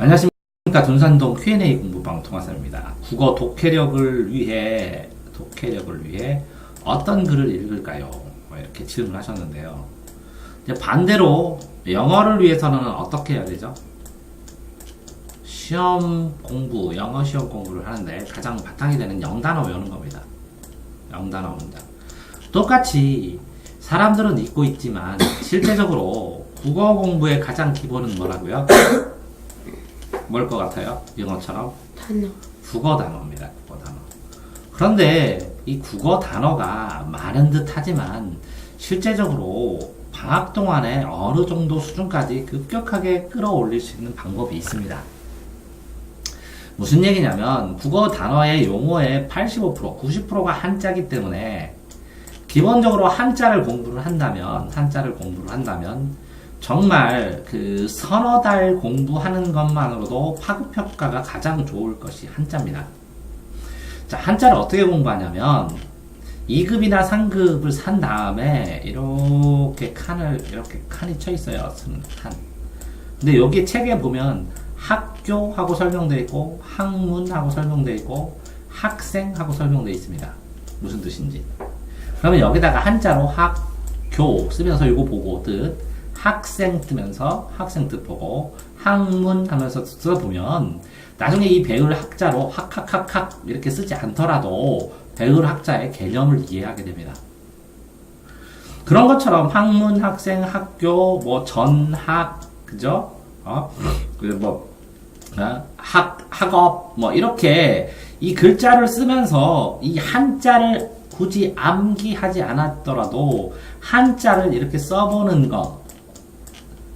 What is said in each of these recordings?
안녕하십니까 돈산동 Q&A 공부방 통화사입니다. 국어 독해력을 위해 독해력을 위해 어떤 글을 읽을까요? 뭐 이렇게 질문하셨는데요. 이제 반대로 영어를 위해서는 어떻게 해야 되죠? 시험 공부, 영어 시험 공부를 하는데 가장 바탕이 되는 영단어 외우는 겁니다. 영단어 문장. 똑같이 사람들은 잊고 있지만 실제적으로 국어 공부의 가장 기본은 뭐라고요? 뭘 것 같아요? 영어처럼 단어. 국어 단어입니다. 국어 단어. 그런데 이 국어 단어가 많은 듯 하지만 실제적으로 방학 동안에 어느 정도 수준까지 급격하게 끌어올릴 수 있는 방법이 있습니다. 무슨 얘기냐면 국어 단어의 용어의 85%, 90%가 한자기 때문에 기본적으로 한자를 공부를 한다면 한자를 공부를 한다면 정말 그 서너 달 공부하는 것만으로도 파급 효과가 가장 좋을 것이 한자입니다. 자, 한자를 어떻게 공부하냐면 2급이나 3급을 산 다음에 이렇게 칸을 이렇게 칸이 쳐 있어요. 쓰는 칸. 근데 여기 책에 보면 학교하고 설명되어 있고 학문하고 설명되어 있고 학생하고 설명되어 있습니다. 무슨 뜻인지. 그러면 여기다가 한자로 학교 쓰면서 이거 보고 뜻 학생 뜨면서 학생 뜻 보고 학문 하면서 써보면 나중에 이 배울 학자로 학학학학 이렇게 쓰지 않더라도 배울 학자의 개념을 이해하게 됩니다. 그런 것처럼 학문, 학생, 학교, 뭐 전학, 그죠? 어? 그뭐 어? 학 학업 뭐 이렇게 이 글자를 쓰면서 이 한자를 굳이 암기하지 않았더라도 한자를 이렇게 써보는 것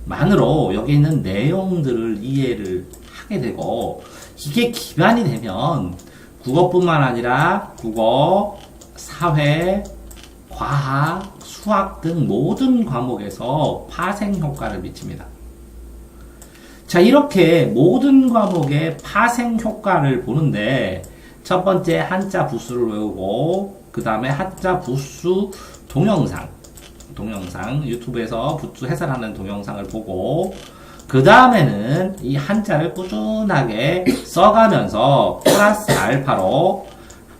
만으로 여기 있는 내용들을 이해를 하게 되고 이게 기반이 되면 국어뿐만 아니라 국어, 사회, 과학, 수학 등 모든 과목에서 파생 효과를 미칩니다. 자, 이렇게 모든 과목의 파생 효과를 보는데 첫 번째 한자 부수를 외우고 그 다음에 한자 부수 동영상 동영상 유튜브에서 부수 해설하는 동영상을 보고 그 다음에는 이 한자를 꾸준하게 써가면서 플러스 알파로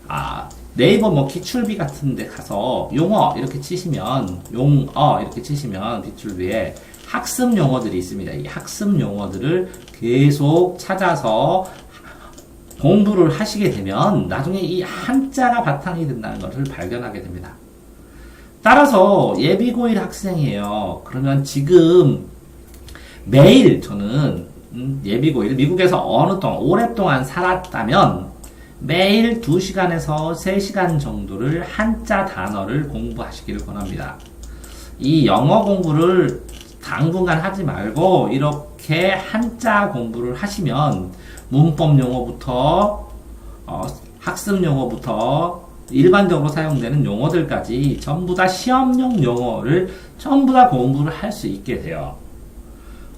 아 네이버 뭐 기출비 같은 데 가서 용어 이렇게 치시면 용어 이렇게 치시면 기출비에 학습 용어들이 있습니다. 이 학습 용어들을 계속 찾아서 공부를 하시게 되면 나중에 이 한자가 바탕이 된다는 것을 발견하게 됩니다. 따라서 예비고일 학생이에요. 그러면 지금 매일 저는 음, 예비고일 미국에서 어느 동안 오랫동안 살았다면 매일 2시간에서 3시간 정도를 한자 단어를 공부하시기를 권합니다. 이 영어 공부를 당분간 하지 말고 이렇게 한자 공부를 하시면 문법 용어부터 어, 학습 용어부터 일반적으로 사용되는 용어들까지 전부 다 시험용 용어를 전부 다 공부를 할 수 있게 돼요.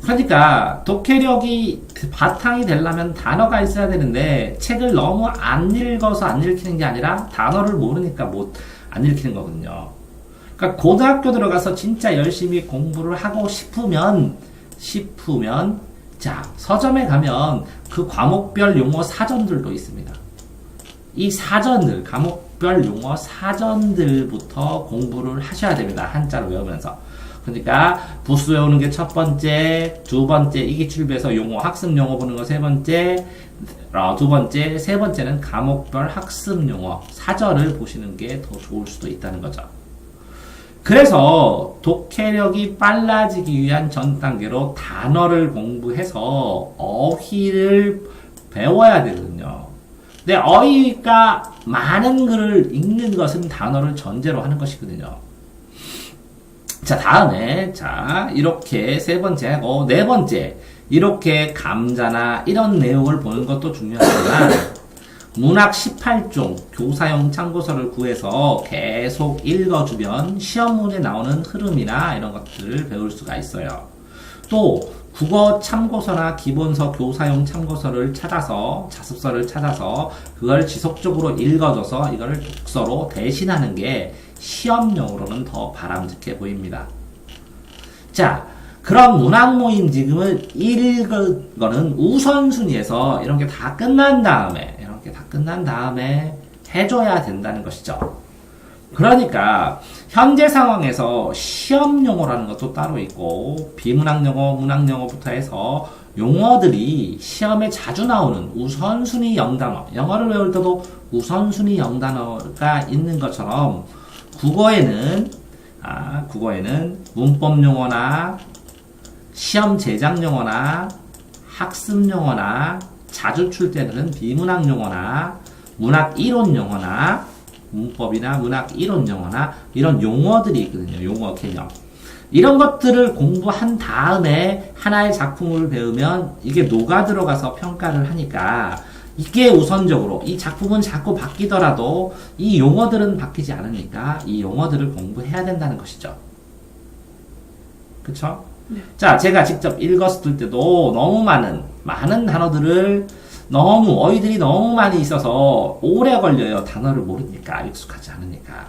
그러니까 독해력이 바탕이 되려면 단어가 있어야 되는데 책을 너무 안 읽어서 안 읽히는 게 아니라 단어를 모르니까 못 안 읽히는 거거든요. 그러니까 고등학교 들어가서 진짜 열심히 공부를 하고 싶으면 싶으면 자 서점에 가면 그 과목별 용어 사전들도 있습니다. 이 사전들 과목 별 용어 사전들부터 공부를 하셔야 됩니다. 한자를 외우면서. 그러니까 부수 외우는 게 첫 번째, 두 번째 이기 출비에서 용어 학습 용어 보는 거 세 번째, 어, 두 번째, 세 번째는 과목별 학습 용어 사전을 보시는 게 더 좋을 수도 있다는 거죠. 그래서 독해력이 빨라지기 위한 전 단계로 단어를 공부해서 어휘를 배워야 되거든요. 근데 어휘가 많은 글을 읽는 것은 단어를 전제로 하는 것이거든요. 자, 다음에, 자, 이렇게 세 번째 하고, 네 번째, 이렇게 감자나 이런 내용을 보는 것도 중요하지만, 문학 18종 교사용 참고서를 구해서 계속 읽어주면 시험문에 나오는 흐름이나 이런 것들을 배울 수가 있어요. 또 국어 참고서나 기본서 교사용 참고서를 찾아서 자습서를 찾아서 그걸 지속적으로 읽어줘서 이거를 독서로 대신하는 게 시험용으로는 더 바람직해 보입니다. 자, 그런 문학 모임 지금은 읽은 거는 우선순위에서 이런 게 다 끝난 다음에, 이런 게 다 끝난 다음에 해줘야 된다는 것이죠. 그러니까, 현재 상황에서 시험 용어라는 것도 따로 있고, 비문학 용어, 문학 용어부터 해서 용어들이 시험에 자주 나오는 우선순위 영단어, 영어를 외울 때도 우선순위 영단어가 있는 것처럼, 국어에는, 아, 국어에는 문법 용어나 시험 제작 용어나 학습 용어나 자주 출제되는 비문학 용어나 문학 이론 용어나 문법이나 문학 이론 용어나 이런 용어들이 있거든요. 용어 개념. 이런 것들을 공부한 다음에 하나의 작품을 배우면 이게 녹아 들어가서 평가를 하니까 이게 우선적으로 이 작품은 자꾸 바뀌더라도 이 용어들은 바뀌지 않으니까 이 용어들을 공부해야 된다는 것이죠. 그쵸? 자, 제가 직접 읽었을 때도 너무 많은, 많은 단어들을 너무, 어휘들이 너무 많이 있어서 오래 걸려요. 단어를 모르니까, 익숙하지 않으니까.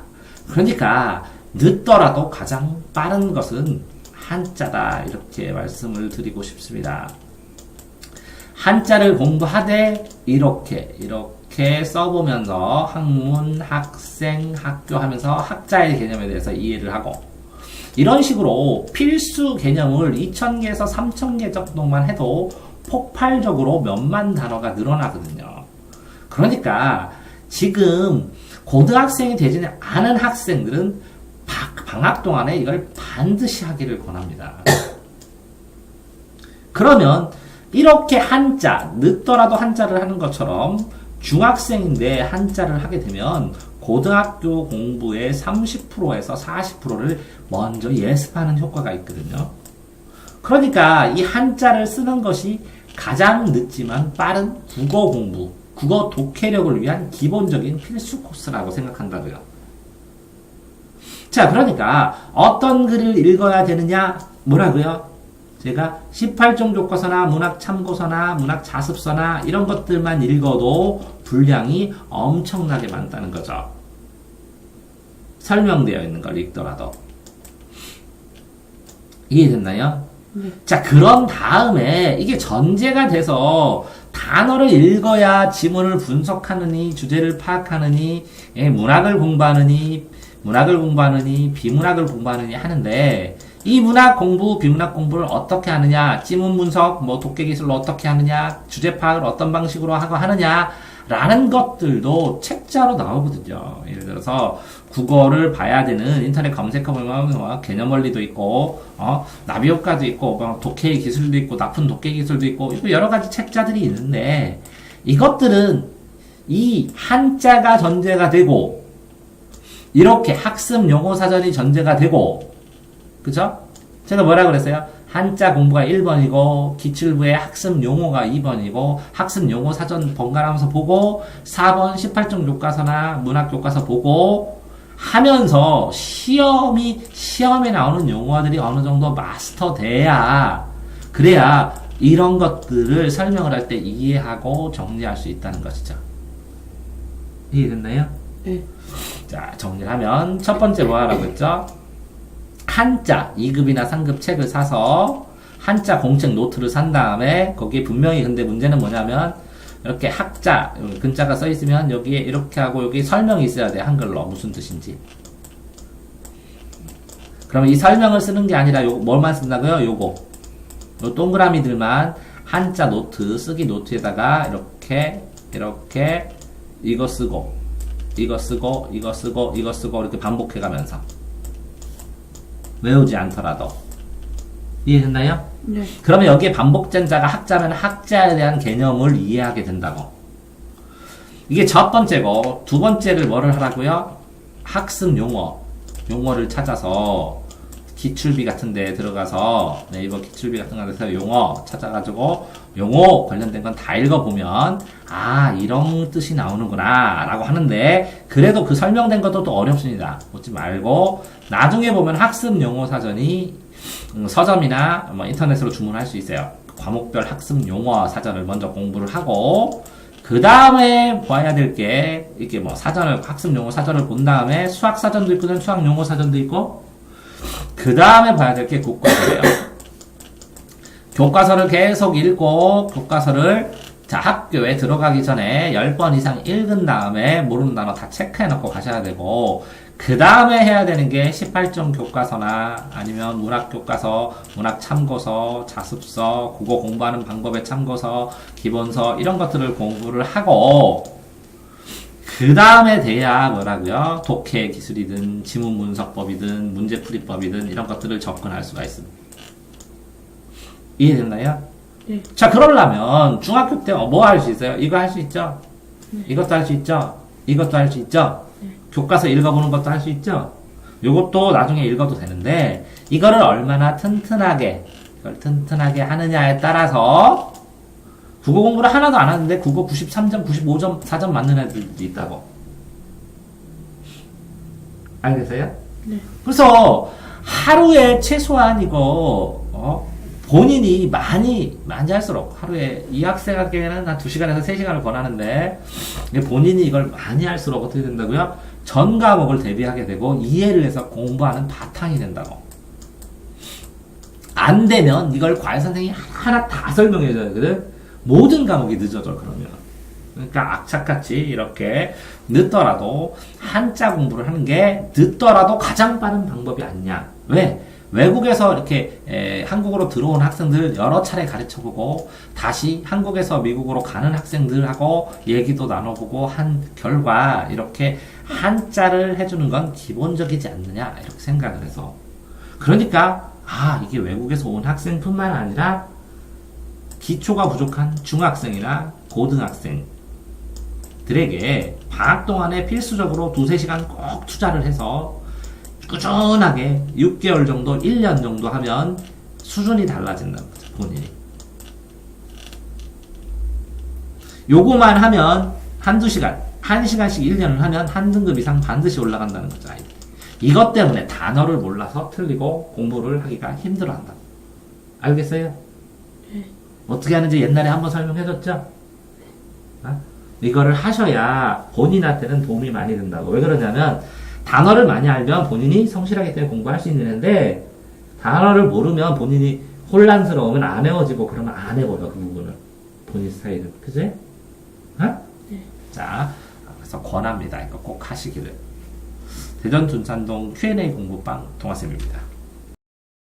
그러니까, 늦더라도 가장 빠른 것은 한자다. 이렇게 말씀을 드리고 싶습니다. 한자를 공부하되, 이렇게, 이렇게 써보면서 학문, 학생, 학교 하면서 학자의 개념에 대해서 이해를 하고, 이런 식으로 필수 개념을 2,000개에서 3,000개 정도만 해도 폭발적으로 몇만 단어가 늘어나거든요. 그러니까 지금 고등학생이 되지 않은 학생들은 방학 동안에 이걸 반드시 하기를 권합니다. 그러면 이렇게 한자, 늦더라도 한자를 하는 것처럼 중학생인데 한자를 하게 되면 고등학교 공부의 30%에서 40%를 먼저 예습하는 효과가 있거든요. 그러니까 이 한자를 쓰는 것이 가장 늦지만 빠른 국어 공부, 국어 독해력을 위한 기본적인 필수 코스라고 생각한다고요. 자, 그러니까 어떤 글을 읽어야 되느냐? 뭐라고요? 제가 18종 교과서나 문학 참고서나 문학 자습서나 이런 것들만 읽어도 분량이 엄청나게 많다는 거죠. 설명되어 있는 걸 읽더라도. 이해됐나요? 네. 자, 그런 다음에 이게 전제가 돼서 단어를 읽어야 지문을 분석하느니, 주제를 파악하느니, 예, 문학을 공부하느니, 문학을 공부하느니, 비문학을 공부하느니 하는데, 이 문학 공부, 비문학 공부를 어떻게 하느냐, 지문 분석, 뭐 독해 기술로 어떻게 하느냐, 주제 파악을 어떤 방식으로 하고 하느냐, 라는 것들도 책자로 나오거든요. 예를 들어서 국어를 봐야 되는 인터넷 검색해보면 뭐 개념 원리도 있고, 어, 나비 효과도 있고, 뭐 독해 기술도 있고, 나쁜 독해 기술도 있고, 여러 가지 책자들이 있는데, 이것들은 이 한자가 전제가 되고, 이렇게 학습 용어 사전이 전제가 되고, 그죠? 제가 뭐라 그랬어요? 한자 공부가 1번이고 기출부의 학습 용어가 2번이고 학습 용어 사전 번갈아가면서 보고 4번 18종 교과서나 문학 교과서 보고 하면서 시험이 시험에 나오는 용어들이 어느 정도 마스터 돼야 그래야 이런 것들을 설명을 할 때 이해하고 정리할 수 있다는 것이죠. 이해됐나요? 네. 자, 정리를 하면 첫 번째 뭐 하라고 했죠? 한자 2급이나 3급 책을 사서 한자 공책 노트를 산 다음에 거기에 분명히 근데 문제는 뭐냐면 이렇게 학자 근자가 써 있으면 여기에 이렇게 하고 여기 설명이 있어야 돼 한글로. 무슨 뜻인지. 그러면 이 설명을 쓰는 게 아니라 요 뭘만 쓴다고요? 요거. 요 동그라미들만 한자 노트 쓰기 노트에다가 이렇게 이렇게 이거 쓰고 이거 쓰고 이거 쓰고 이거 쓰고 이렇게 반복해 가면서. 외우지 않더라도 이해됐나요? 네. 그러면 여기에 반복전자가 학자면 학자에 대한 개념을 이해하게 된다고. 이게 첫 번째고 두 번째를 뭐를 하라고요? 학습 용어 용어를 찾아서 기출비 같은 데 들어가서 네이버 기출비 같은 데서 용어 찾아가지고 용어 관련된 건 다 읽어보면 아 이런 뜻이 나오는구나 라고 하는데 그래도 그 설명된 것도 또 어렵습니다. 보지 말고 나중에 보면 학습 용어 사전이 음, 서점이나 뭐 인터넷으로 주문할 수 있어요. 과목별 학습 용어 사전을 먼저 공부를 하고 그 다음에 봐야 될 게 이렇게 뭐 사전을 학습 용어 사전을 본 다음에 수학 사전도 있거든 수학 용어 사전도 있고 그 다음에 봐야 될게 국어예요. 교과서를 계속 읽고 교과서를 자 학교에 들어가기 전에 10번 이상 읽은 다음에 모르는 단어 다 체크해 놓고 가셔야 되고 그 다음에 해야 되는 게 18점 교과서나 아니면 문학 교과서, 문학 참고서, 자습서, 국어 공부하는 방법의 참고서, 기본서 이런 것들을 공부를 하고 그 다음에 돼야 뭐라고요? 독해 기술이든 지문 분석법이든 문제풀이법이든 이런 것들을 접근할 수가 있습니다. 이해됐나요? 네. 자, 그러려면 중학교 때 뭐 할 수 있어요? 이거 할 수 있죠? 이것도 할 수 있죠? 이것도 할 수 있죠? 교과서 읽어보는 것도 할 수 있죠? 요것도 나중에 읽어도 되는데 이거를 얼마나 튼튼하게 이걸 튼튼하게 하느냐에 따라서 국어 공부를 하나도 안 하는데 국어 93점, 95점, 4점 맞는 애들도 있다고. 알겠어요? 네. 그래서 하루에 최소한 이거 어? 본인이 많이 많이 할수록 하루에 이 학생에게는 한 2시간에서 3시간을 권하는데 본인이 이걸 많이 할수록 어떻게 된다고요? 전 과목을 대비하게 되고 이해를 해서 공부하는 바탕이 된다고. 안 되면 이걸 과외 선생님이 하나 다 설명해 줘야 되거든. 모든 과목이 늦어져 그러면. 그러니까 악착같이 이렇게 늦더라도 한자 공부를 하는 게 늦더라도 가장 빠른 방법이 아니냐. 왜? 외국에서 이렇게 에, 한국으로 들어온 학생들 여러 차례 가르쳐보고 다시 한국에서 미국으로 가는 학생들하고 얘기도 나눠보고 한 결과 이렇게 한자를 해주는 건 기본적이지 않느냐 이렇게 생각을 해서 그러니까 아 이게 외국에서 온 학생뿐만 아니라 기초가 부족한 중학생이나 고등학생들에게 방학 동안에 필수적으로 두세 시간 꼭 투자를 해서 꾸준하게 6개월 정도, 1년 정도 하면 수준이 달라진다는 거죠, 본인이. 요거만 하면 한두 시간, 한 시간씩 1년을 하면 한 등급 이상 반드시 올라간다는 거죠, 아이들이. 이것 때문에 단어를 몰라서 틀리고 공부를 하기가 힘들어 한다. 알겠어요? 어떻게 하는지 옛날에 한번 설명해줬죠? 어? 이거를 하셔야 본인한테는 도움이 많이 된다고. 왜 그러냐면, 단어를 많이 알면 본인이 성실하기 때문에 공부할 수 있는데, 단어를 모르면 본인이 혼란스러우면 안 외워지고 그러면 안 해버려, 그 부분을. 본인 스타일은. 그지? 어? 자, 그래서 권합니다. 이거 꼭 하시기를. 대전 둔산동 Q&A 공부방 동아쌤입니다.